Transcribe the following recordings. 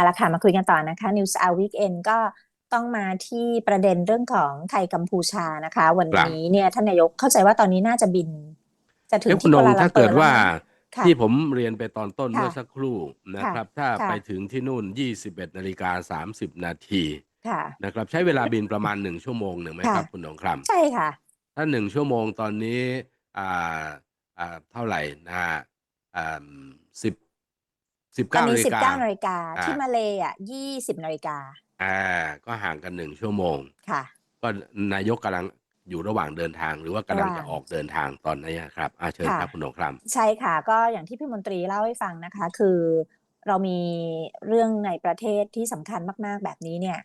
เอาละค่ะมาคุยกันต่อนะคะ News Hour Weekend ก็ต้องมาที่ประเด็นเรื่องของไทยกัมพูชานะคะ วันครับนี้เนี่ยท่านนายกเข้าใจว่าตอนนี้น่าจะบิน จะถึงเอ๊ะคุที่ณนกัวงลาลัถ้ามเปอเกิร์ดแล้วว่านะค่ะที่ผมเรียนไปตอนต้นค่ะเมื่อสักครู่นะครับ ถ้าค่ะไปถึงที่นู่น 21นาฬิกา30 นาทีค่ะนะครับ ใช้เวลาบินประมาณ1ชั่วโมงหนึ่งไหมค่ะครับคุณนงครับใช่ค่ะ ถ้า1ชั่วโมงตอนนี้อ่าอ่าเท่าไหร่นะฮะอ่าสิบ สิบตอนเก้านานี้ฬิสิบกา เก้านาฬิกาอ่า ที่มาเลย์อะยี่สิบนาฬิกาอ่าก็ห่างกันหนึ่งชั่วโมง ค่ะ ก็นายกกำลังอยู่ระหว่างเดินทาง หรือว่ากำลังระหว่างจะออกเดินทางตอนนี้ครับอาเชิญค่ะครับคุณนงครับ ใช่ค่ะ ก็อย่างที่พี่มนตรีเล่าให้ฟังนะคะ คือเรามีเรื่องในประเทศที่สำคัญมาก ๆ แบบนี้เนี่ย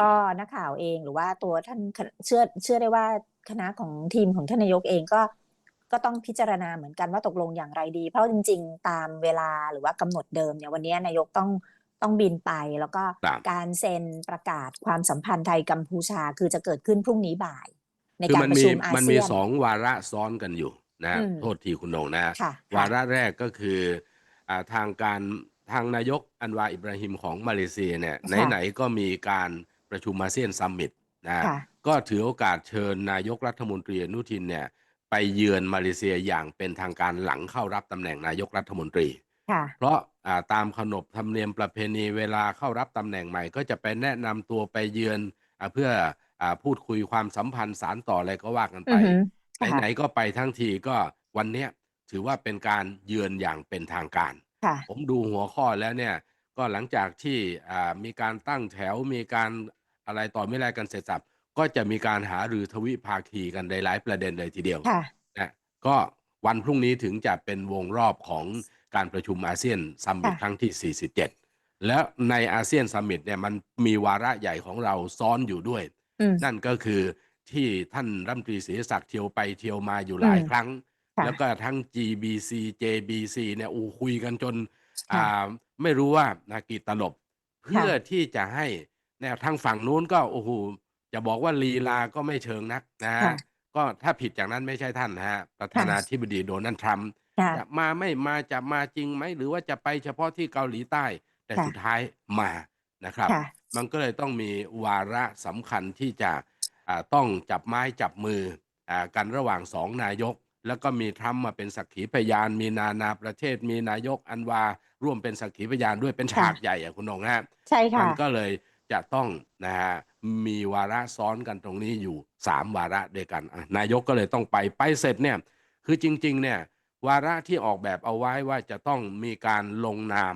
ก็นักข่าวเองหรือว่าตัวท่านเชื่อเชื่อได้ว่าคณะของทีมของท่านนายกเองก็ ก็ต้องพิจารณาเหมือนกันว่าตกลงอย่างไรดี เพราะจริง ๆ ตามเวลาหรือว่ากำหนดเดิมเนี่ยวันนี้นายกต้องต้องบินไปแล้วก็ครับการเซ็นประกาศความสัมพันธ์ไทยกัมพูชา คือจะเกิดขึ้นพรุ่งนี้บ่าย ในคือการมันประมีชุมอามันเซีมียนสองวาระซ้อนกันอยู่นะอืมโทษทีคุณนงนะค่ะวาค่ะระแรกก็คืออ่าทางการทางนายกอันวาอิบราฮิมของมาเลเซียเนี่ยค่ะไหนๆก็มีการประชุมอาเซียนซัมมิตนะค่ะก็ถือโอกาสเชิญนายกรัฐมนตรีอนุทินเนี่ย ไปเยือนมาเลเซียอย่างเป็นทางการหลังเข้ารับตำแหน่งนายกรัฐมนตรี ค่ะ เพราะอ่าตามขนบธรรมเนียมประเพณีเวลาเข้ารับตำแหน่งใหม่ ก็จะไปแนะนำตัวไปเยือนอาเพื่ออาพูดคุยความสัมพันธ์สารต่ออะไรก็ว่ากันอืไป อหือค่ะไหน ๆ ก็ไปทั้งทีก็วันเนี้ยถือว่าเป็นการเยือนอย่างเป็นทางการ ค่ะ ผมดูหัวข้อแล้วเนี่ย ก็หลังจากที่อ่ามีการตั้งแถวมีการอะไรต่อไม่ไรกันเสร็จสับ ก็จะมีการหารือทวิภาคีกันในหลายประเด็นเลยทีเดียวค่ะ นะก็วันพรุ่งนี้ถึงจะเป็นวงรอบของการประชุมอาเซียนซัมมิตค่ะ ครั้งที่ 47 แล้วในอาเซียนซัมมิตเนี่ยมันมีวาระใหญ่ของเราซ้อนอยู่ด้วย อืม นั่นก็คือที่ท่านรัฐมนตรีศรีศักดิ์เที่ยวไปเที่ยวมาอยู่หลายอืมครั้ง ค่ะ แล้วก็ทั้ง GBC JBC เนี่ยอูคุยกันจน ค่ะ อ่าไม่รู้ว่านากีตลบเพื่อที่จะให้แนวทางฝั่งนู้นก็โอ้โห จะบอกว่าลีลาก็ไม่เชิงนักนะฮะค่ะ ก็ถ้าผิดจากนั้นไม่ใช่ท่านนะฮะประธานาธิบดีโดนัลด์ทรัมป์ค่ะ จะมาไม่มาจะมาจริงไหมหรือว่าจะไปเฉพาะที่เกาหลีใต้ แต่ค่ะ สุดท้ายมานะครับ ค่ะ มันก็เลยต้องมีวาระสำคัญที่จะอ่าต้องจับไม้จับมืออากันระหว่างสองนายก แล้วก็มีทรัมป์มาเป็นสักขีพยาน มีนานาประเทศ มีนายกอันวาร่วมเป็นสักขีพยานด้วยเป็นฉากค่ะใหญ่อะคุณนงฮะ ใช่มัค่ะ นก็เลยจะต้องนะฮะ มีวาระซ้อนกันตรงนี้อยู่สามวาระด้วยกันอะนายกก็เลยต้องไปไปเสร็จเนี่ยคือจริงๆเนี่ยวาระที่ออกแบบเอาไว้ว่าจะต้องมีการลงนาม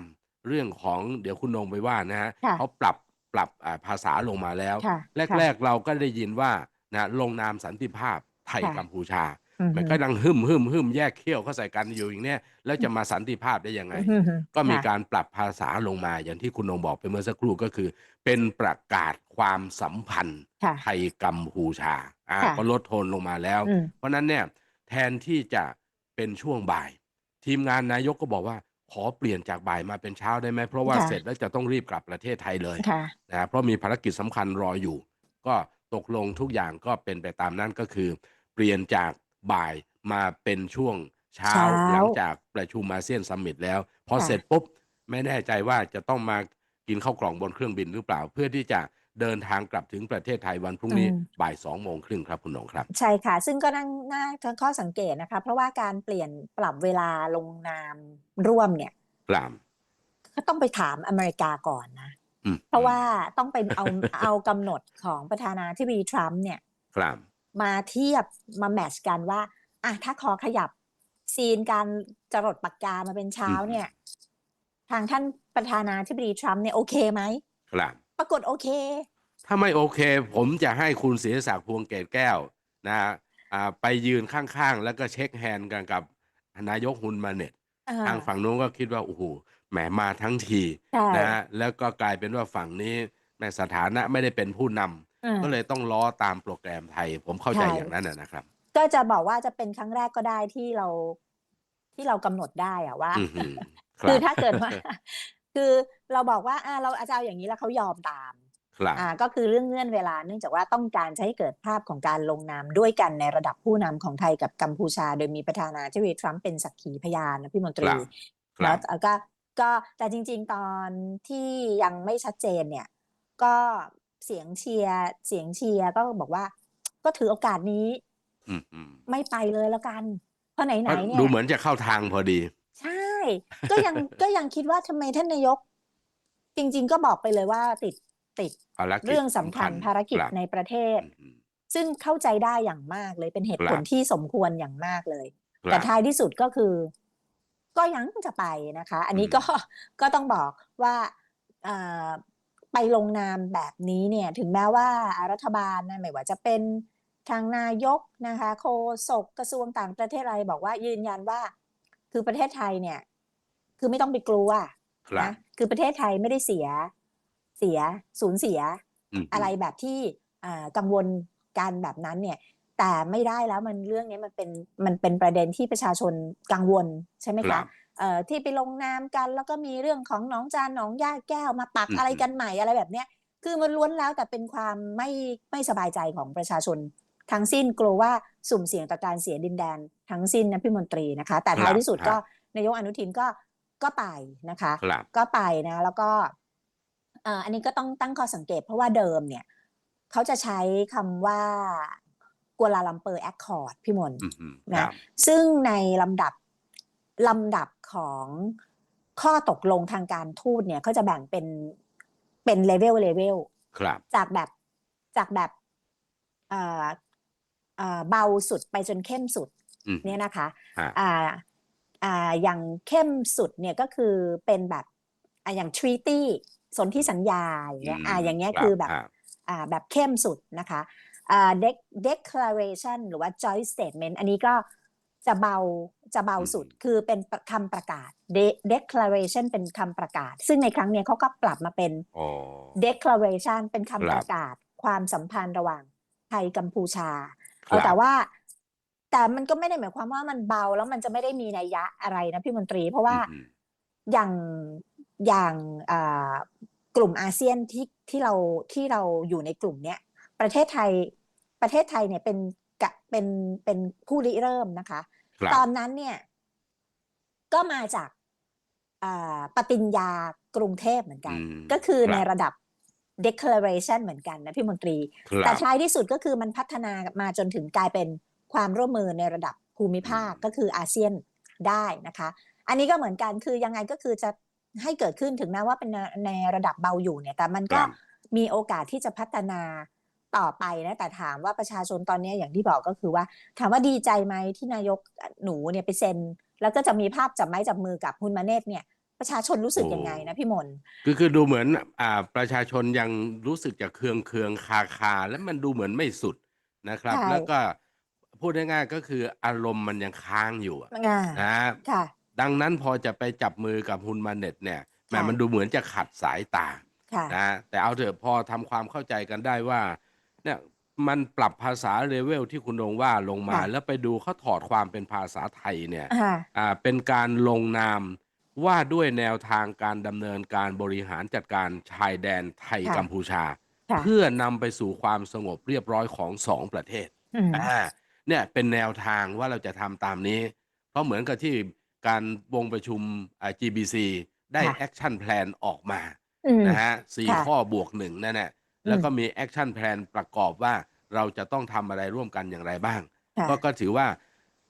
เรื่องของเดี๋ยวคุณนงไปว่านะฮะค่ะเขาปรับปรับอ่าภาษาลงมาแล้วค่ะแรก ๆ เราก็ได้ยินว่านะลงนามสันติภาพไทยค่ะกัมพูชา อือหืมันอก็ดังหึมหึมหึมแยกเขี้ยวเข้าใส่กันอยู่อย่างเนี้ย แล้วจะมาสันติภาพได้ยังไง อือหือก็มีค่ะ การปรับภาษาลงมาอย่างที่คุณนงบอกไปเมื่อสักครู่ ก็คือเป็นประกาศความสัมพันธ์ค่ะ ไทยกัมพูชา อ่า ค่ะ ก็ลดโทนลงมาแล้ว อืม เพราะฉะนั้นเนี่ยแทนที่จะเป็นช่วงบ่าย ทีมงานนายกก็บอกว่า ขอเปลี่ยนจากบ่ายมาเป็นเช้าได้ไหม เพราะว่าค่ะ เสร็จแล้วจะต้องรีบกลับประเทศไทยเลยค่ะ นะเพราะมีภารกิจสำคัญรออยู่ ก็ตกลงทุกอย่างก็เป็นไปตามนั้นก็คือ เปลี่ยนจาก บ่ายมาเป็นช่วงเช้าเช้า หลังจากประชุมอาเซียนซัมมิตแล้ว พอค่ะ เสร็จปุ๊บ ไม่แน่ใจว่าจะต้องมากินข้าวกล่องบนเครื่องบินหรือเปล่า เพื่อที่จะเดินทางกลับถึงประเทศไทยวันพรุ่งนี้อืมบ่ายสองโมงครึ่งครับคุณหนงครับ ใช่ค่ะ ซึ่งก็นั่งน่าทั้งข้อสังเกตนะคะ เพราะว่าการเปลี่ยนปรับเวลาลงนามร่วมเนี่ย กลาม ก็ต้องไปถามอเมริกาก่อนนะ อืมเพราะว่าต้องไปเอาเอากำหนดของประธานาธิบดีทรัมป์เนี่ย กลาม มาเทียบมาแมทช์กันว่าอะถ้าขอขยับซีนการจรดปากกามาเป็นเช้าอืมเนี่ย ทางท่านประธานาธิบดีทรัมป์เนี่ยโอเคไหมกลามปรากฏโอเค ถ้าไม่โอเค ผมจะให้คุณศรีศักดิ์พวงเกตแก้วนะฮะอ่าไปยืนข้างๆ แล้วก็เช็คแฮนด์กันกับนายกฮุนมาเน็ตอ่าทางฝั่งนู้นก็คิดว่า โอ้โหแหมมาทั้งทีใช่นะฮะแล้วก็กลายเป็นว่าฝั่งนี้ในสถานะไม่ได้เป็นผู้นำ อ่าก็เลยต้องล้อตามโปรแกรมไทย ผมเข้าใจใช่อย่างนั้นนะนะครับ ก็จะบอกว่าจะเป็นครั้งแรกก็ได้ที่เรา ที่เรากำหนดได้อะว่า อื้อหือคคืรัอบ ถ้าเกิดว่า คือเราบอกว่าอ่าเราอาจจะเอาอย่างนี้แล้วเขายอมตาม ครับ อ่าก็คือเรื่องเงื่อนเวลาเนื่องจากว่าต้องการจะให้เกิดภาพของการลงนามด้วยกันในระดับผู้นำของไทยกับกัมพูชา โดยมีประธานาธิบดีทรัมป์เป็นสักขีพยานนะพี่มนตรีครับ ครัแล้บวก็ก็แต่จริง ๆ ตอนที่ยังไม่ชัดเจนเนี่ย ก็ เสียงเชียร์เสียงเชียร์ก็บอกว่า ก็ถือโอกาสนี้อืมอืมไม่ไปเลยแล้วกัน เพราะไหนก็ๆเนี่ยดูเหมือนจะเข้าทางพอดี ใช่ ก็ยังก็ยังคิดว่าทำไมท่านนายก จริง ๆ ก็บอกไปเลยว่าติดติดภารกิจเรื่องสำคัญภารกิจครับในประเทศอืมซึ่งเข้าใจได้อย่างมากเลยเป็นเหตุผลครับที่สมควรอย่างมากเลยครับแต่ท้ายที่สุดก็คือ ก็ยังจะไปนะคะ อันนี้อืมก็ก็ต้องบอกว่าเอ่อ ไปลงนามแบบนี้เนี่ยถึงแม้ว่ารัฐบาลนะไม่ว่าจะเป็นทางนายกนะคะโฆษกกระทรวงต่างประเทศอะไรบอกว่ายืนยันว่า คือประเทศไทยเนี่ย คือไม่ต้องไปกลัวครับนะคือประเทศไทยไม่ได้เสีย เสียสูญเสียมอะไรแบบที่อ่ากังวลการแบบนั้นเนี่ย แต่ไม่ได้แล้วมันเรื่องนี้มันเป็นมันเป็นประเด็นที่ประชาชนกังวลใช่ไหมครัคะบ เอ่อที่ไปลงนามกัน แล้วก็มีเรื่องของหนองจานหนองย่าแก้วมาปักอืมอะไรกันใหม่อะไรแบบเนี้ยคือมันล้วนแล้วแต่เป็นความไม่ไม่สบายใจของประชาชน ทั้งสิ้นกลัวว่าสุ่มเสี่ยงต่อการเสียดินแดน ทั้งสิ้นนะพี่มนตรีนะคะ แต่ท้ายที่สุดก็นายกอนุทินก็ก็ไปนะคะครับก็ไปนะแล้วก็เอ่ออันนี้ก็ต้องตั้งข้อสังเกตเพราะว่าเดิมเนี่ยเขาจะใช้คำว่ากัวลาลัมเปอร์แอคคอร์ดพี่มนต์อืมอืมนะครับซึ่งในลำดับ ลำดับของข้อตกลงทางการทูตเนี่ยเขาจะแบ่งเป็นเป็นเลเวลเลเวลครับ จากแบบจากแบบเอ่อเอ่อเบาสุดไปจนเข้มสุดอืม เนี่ยนะคะฮะ อ่าอ่าอย่างเข้มสุดเนี่ยก็คือเป็นแบบอ่าอย่าง treaty สนธิสัญญาอย่างเงี้ยอ่าอย่างเงี้ยคือแบบาอ่าแบบเข้มสุดนะคะอ่า dec- declaration หรือว่า joint statement อันนี้ก็ จะเบาจะเบาสุดอืมคือเป็นคำประกาศ De- declaration เป็นคำประกาศ ซึ่งในครั้งเนี้ยเขาก็ปรับมาเป็นอ๋อ declaration เป็นครัคำบประกาศ ความสัมพันธ์ระหว่างไทยกัมพูชาคเออรับแต่ว่า แต่มันก็ไม่ได้หมายความว่ามันเบาแล้วมันจะไม่ได้มีนัยยะอะไรนะพี่มนตรี เพราะว่าอืมอย่างอย่างอ่ากลุ่มอาเซียนที่ที่เราที่เราอยู่ในกลุ่มเนี้ยประเทศไทยประเทศไทยเนี่ยเป็น กะเป็นเป็นผู้ริเริ่มนะคะครับตอนนั้นเนี่ย ก็มาจากอ่าปฏิญญากรุงเทพเหมือนกันอืมก็คือครับในระดับ declaration เหมือนกันนะพี่มนตรีครัแต่บท้ายที่สุดก็คือมันพัฒนามาจนถึงกลายเป็นความร่วมมือในระดับภูมิภาคอืมก็คืออาเซียนได้นะคะ อันนี้ก็เหมือนกันคือยังไงก็คือจะให้เกิดขึ้นถึงแม้ว่าเป็นในในระดับเบาอยู่เนี่ย แต่มันคก็รับมีโอกาสที่จะพัฒนา ต่อไปนะแต่ถามว่าประชาชนตอนนี้อย่างที่บอกก็คือว่า ถามว่าดีใจไหมที่นายกหนูเนี่ยไปเซ็น แล้วก็จะมีภาพจับไม้จับมือกับฮุนมาเนตเนี่ยประชาชนรู้สึกโอ้ยังไงนะพี่มนคือคือดูเหมือนอ่าประชาชนยังรู้สึกจะเคืองเคืองคาคาและมันดูเหมือนไม่สุดนะครับใช่แล้วก็พูดง่ายๆก็คืออารมณ์มันยังค้างอยู่อะอ่านะค่ะดังนั้นพอจะไปจับมือกับฮุนมาเน็ตเนี่ยแหมค่ะมันดูเหมือนจะขัดสายตาค่ะนะแต่เอาเถอะพอทำความเข้าใจกันได้ว่า เนี่ยมันปรับภาษาเลเวลที่คุณลงว่าลงมา ค่ะแล้วไปดูเขาถอดความเป็นภาษาไทยเนี่ยอ่าอ่าเป็นการลงนามว่าด้วยแนวทางการดำเนินการบริหารจัดการชายแดนไทยค่ะกัมพูชา ค่ะ เพื่อนำไปสู่ความสงบเรียบร้อยของสองประเทศ อืม อ่าเนี่ยเป็นแนวทางว่าเราจะทำตามนี้ เพราะเหมือนกับที่การวงประชุมอ่า GBC ได้ค่ะ แอคชั่นแพลนออกมาอืม นะฮะสี่ค่ะ ข้อบวกหนึ่งนั่นแหละ แล้วก็มีแอคชั่นแพลนประกอบว่าเราจะต้องทำอะไรร่วมกันอย่างไรบ้าง ค่ะก็ก็ถือว่า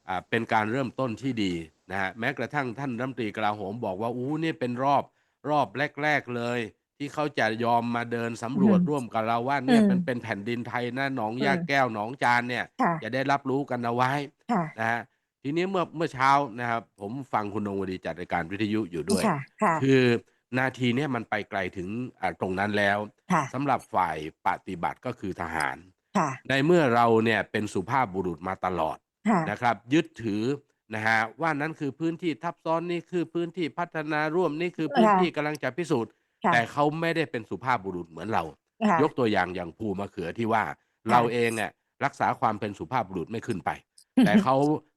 อ่าเป็นการเริ่มต้นที่ดีนะฮะแม้กระทั่งท่านรัฐมนตรีกลาโหมบอกว่าอู้นี่เป็นรอบรอบแรก ๆเลย ที่เขาจะยอมมาเดินสำรวจอืมร่วมกับเราว่าเนี่ยอืมเป็นเป็นแผ่นดินไทยนะหนองยาอืมแก้วหนองจานเนี่ยค่ะ จะได้รับรู้กันเอาไว้ค่ะ นะฮะทีนี้เมื่อเมื่อเช้านะครับผมฟังคุณนงวดีจัดรายการวิทยุอยู่ด้วย ค่ะ ค่ะ คือ นาทีเนี้มันไปไกลถึงอ่าตรงนั้นแล้วค่ะ สำหรับฝ่ายปฏิบัติก็คือทหาร ค่ะ ในเมื่อเราเนี่ยเป็นสุภาพบุรุษมาตลอดค่ะ นะครับ ยึดถือนะฮะว่านั้นคือพื้นที่ทับซ้อนนี่คือพื้นที่พัฒนาร่วมนี่คือพื้นค่ะที่กำลังจะพิสูจน์ ค่ะ แต่เขาไม่ได้เป็นสุภาพบุรุษเหมือนเรา ค่ะ ยกตัวอย่างอย่างภูมะเขือที่ว่าค่ะเราเองเนี่ยรักษาความเป็นสุภาพบุรุษไม่ขึ้นไป แต่เขา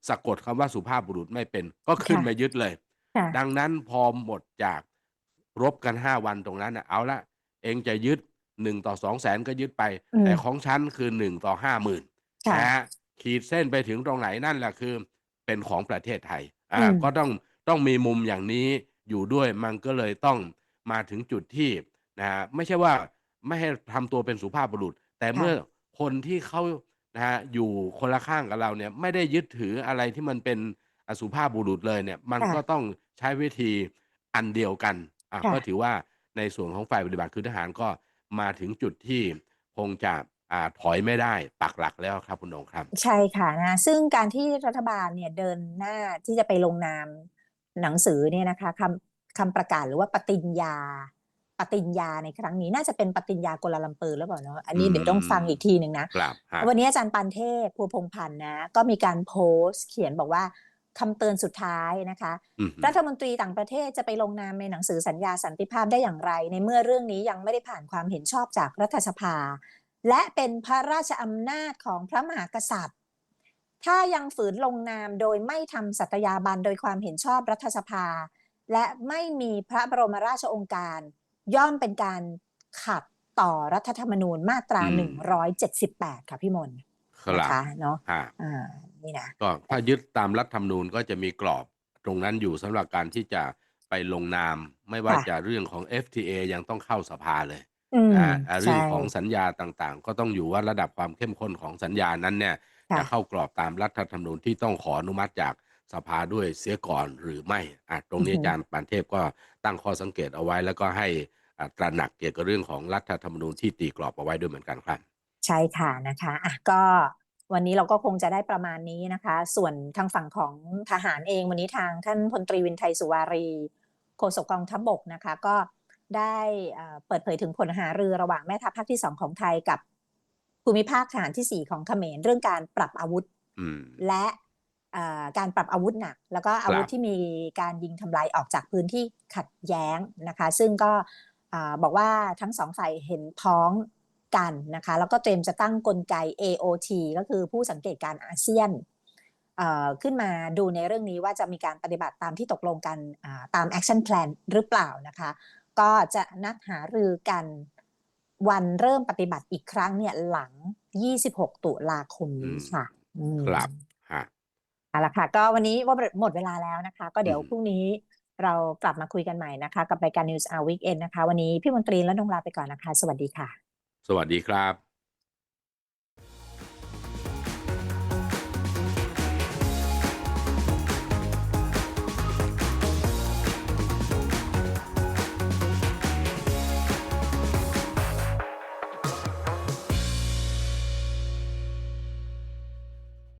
สะกดคำว่าสุภาพบุรุษไม่เป็นก็ขึ้นค่ะ มายึดเลย ค่ะ ดังนั้นพอหมดจาก รบกันห้าวันตรงนั้นน่ะเอาละเองจะยึดหนึ่งต่อสองแสนก็ยึดไป อืม แต่ของฉันคือหนึ่งต่อห้าหมื่นค่ะ นะฮะขีดเส้นไปถึงตรงไหนนั่นแหละคือ เป็นของประเทศไทยอ่าอืมก็ต้องต้องมีมุมอย่างนี้อยู่ด้วยมันก็เลยต้องมาถึงจุดที่นะฮะไม่ใช่ว่าไม่ให้ทำตัวเป็นสุภาพบุรุษ แต่ค่ะ เมื่อคนที่เขานะฮะอยู่คนละข้างกับเราเนี่ยไม่ได้ยึดถืออะไรที่มันเป็นอสุภาพบุรุษเลยเนี่ย มันค่ะ ก็ต้องใช้วิธีอันเดียวกัน อะค่ะ ก็ถือว่าในส่วนของฝ่ายปฏิบัติคือทหารก็มาถึงจุดที่คงจะอ่าถอยไม่ได้ปักหลักแล้วครับคุณโหนงครับ ใช่ค่ะนะซึ่งการที่รัฐบาลเนี่ยเดินหน้าที่จะไปลงนามหนังสือเนี่ยนะคะคำคำประกาศหรือว่าปฏิญญา ปฏิญญาในครั้งนี้น่าจะเป็นปฏิญญากัวลาลัมเปอร์หรือเปล่าเนาะอันนี้อืมเดี๋ยวต้องฟังอีกทีหนึ่งนะ ครับฮะวันนี้อาจารย์ปันเทพพัวพงษ์พันธ์นะ ก็มีการโพสต์เขียนบอกว่า คำเตือนสุดท้ายนะคะอืมรัฐมนตรีต่างประเทศจะไปลงนามในหนังสือสัญญาสันติภาพได้อย่างไร ในเมื่อเรื่องนี้ยังไม่ได้ผ่านความเห็นชอบจากรัฐสภา และเป็นพระราชอำนาจของพระมหากษัตริย์ ถ้ายังฝืนลงนามโดยไม่ทำสัตยาบันโดยความเห็นชอบรัฐสภา และไม่มีพระบรมราชโองการ ย่อมเป็นการขัดต่อรัฐธรรมนูญมาตราอืม178 ค่ะพี่มนต์คนะรับคะเนาะฮะอ่า นี่นะก็ถ้ายึดตามรัฐธรรมนูญก็จะมีกรอบตรงนั้นอยู่สำหรับการที่จะไปลงนาม ไม่ว่าค่ะจะเรื่องของ FTA ยังต้องเข้าสภาเลยอืมนะฮะอ่าเรื่องใช่ของสัญญาต่างๆ ก็ต้องอยู่ว่าระดับความเข้มข้นของสัญญานั้นเนี่ยค่ะจะเข้ากรอบตามรัฐธรรมนูญที่ต้องขออนุมัติจากสภาด้วยเสียก่อนหรือไม่อะตรงนี้อือฮึอาจารย์ปานเทพก็ตั้งข้อสังเกตเอาไว้ แล้วก็ให้อะตระหนักเกี่ยวกับเรื่องของรัฐธรรมนูญที่ตีกรอบเอาไว้ด้วยเหมือนกันครับ ใช่ค่ะนะคะอะก็ วันนี้เราก็คงจะได้ประมาณนี้นะคะ ส่วนทางฝั่งของทหารเองวันนี้ทางท่านพลตรีวินไทยสุวารีโฆษกกองทัพบกนะคะก็ได้เอ่อเปิดเผยถึงผลหารือระหว่างแม่ทัพภาคที่สองของไทยกับภูมิภาคทหารที่สี่ของเขมรเรื่องการปรับอาวุธอืมและเอ่อการปรับอาวุธหนัก แล้วก็อาวุธครับที่มีการยิงทำลายออกจากพื้นที่ขัดแย้งนะคะ ซึ่งก็อ่าบอกว่าทั้งสองฝ่ายเห็นพ้อง กันนะคะ แล้วก็เตรียมจะตั้งกลไก AOT ก็คือผู้สังเกตการณ์อาเซียนเอ่อขึ้นมาดูในเรื่องนี้ว่าจะมีการปฏิบัติตามที่ตกลงกันอ่าตาม Action Plan หรือเปล่านะคะ ก็จะนัดหารือกันวันเริ่มปฏิบัติอีกครั้งเนี่ยหลัง 26 ตุลาคมนี้ค่ะอืมครับฮะเอาละค่ะ ก็วันนี้ว่าหมดเวลาแล้วนะคะ ก็เดี๋ยวอืมพรุ่งนี้เรากลับมาคุยกันใหม่นะคะ กับรายการ News Hour Weekend นะคะ วันนี้พี่มนตรีและนงลาไปก่อนนะคะ สวัสดีค่ะ สวัสดีครับ